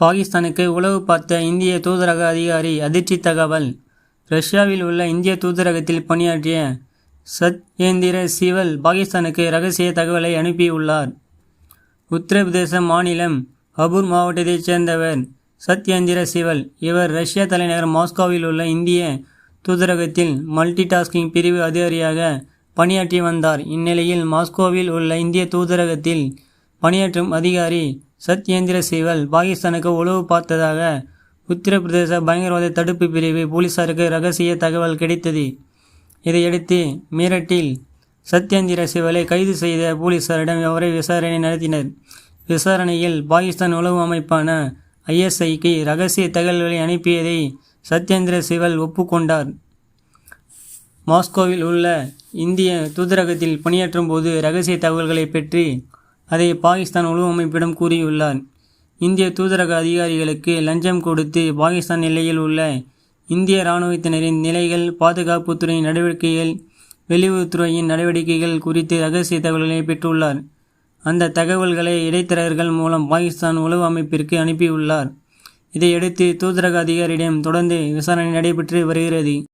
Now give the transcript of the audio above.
பாகிஸ்தானுக்கு உளவு பார்த்த இந்திய தூதரக அதிகாரி அதிர்ச்சி தகவல். ரஷ்யாவில் உள்ள இந்திய தூதரகத்தில் பணியாற்றிய சத்யேந்திர சிவல் பாகிஸ்தானுக்கு ரகசிய தகவலை அனுப்பியுள்ளார். உத்தரப்பிரதேச மாநிலம் அபூர் மாவட்டத்தைச் சேர்ந்தவர் சத்யேந்திர சிவல். இவர் ரஷ்யா தலைநகர் மாஸ்கோவில் உள்ள இந்திய தூதரகத்தில் மல்டி டாஸ்கிங் பிரிவு அதிகாரியாக பணியாற்றி வந்தார். இந்நிலையில் மாஸ்கோவில் உள்ள இந்திய தூதரகத்தில் பணியாற்றும் அதிகாரி சத்யேந்திர சிவல் பாகிஸ்தானுக்கு உளவு பார்த்ததாக உத்தரப்பிரதேச பயங்கரவாத தடுப்பு பிரிவு போலீசாருக்கு ரகசிய தகவல் கிடைத்தது. இதையடுத்து மீரட்டில் சத்யேந்திர சிவலை கைது செய்த போலீசாரிடம் அவரை விசாரணை நடத்தினர். விசாரணையில் பாகிஸ்தான் உளவு அமைப்பான ஐஎஸ்ஐக்கு ரகசிய தகவல்களை அனுப்பியதை சத்யேந்திர சிவல் ஒப்புக்கொண்டார். மாஸ்கோவில் உள்ள இந்திய தூதரகத்தில் பணியாற்றும் போது ரகசிய தகவல்களை பெற்று அதை பாகிஸ்தான் உளவு அமைப்பிடம் கூறியுள்ளார். இந்திய தூதரக அதிகாரிகளுக்கு லஞ்சம் கொடுத்து பாகிஸ்தான் எல்லையில் உள்ள இந்திய இராணுவத்தினரின் நிலைகள் பாதுகாப்புத்துறையின் நடவடிக்கைகள் வெளியுறவுத்துறையின் நடவடிக்கைகள் குறித்து ரகசிய தகவல்களை பெற்றுள்ளார். அந்த தகவல்களை இடைத்தரகர்கள் மூலம் பாகிஸ்தான் உளவு அமைப்பிற்கு அனுப்பியுள்ளார். இதையடுத்து தூதரக அதிகாரியிடம் தொடர்ந்து விசாரணை நடைபெற்று வருகிறது.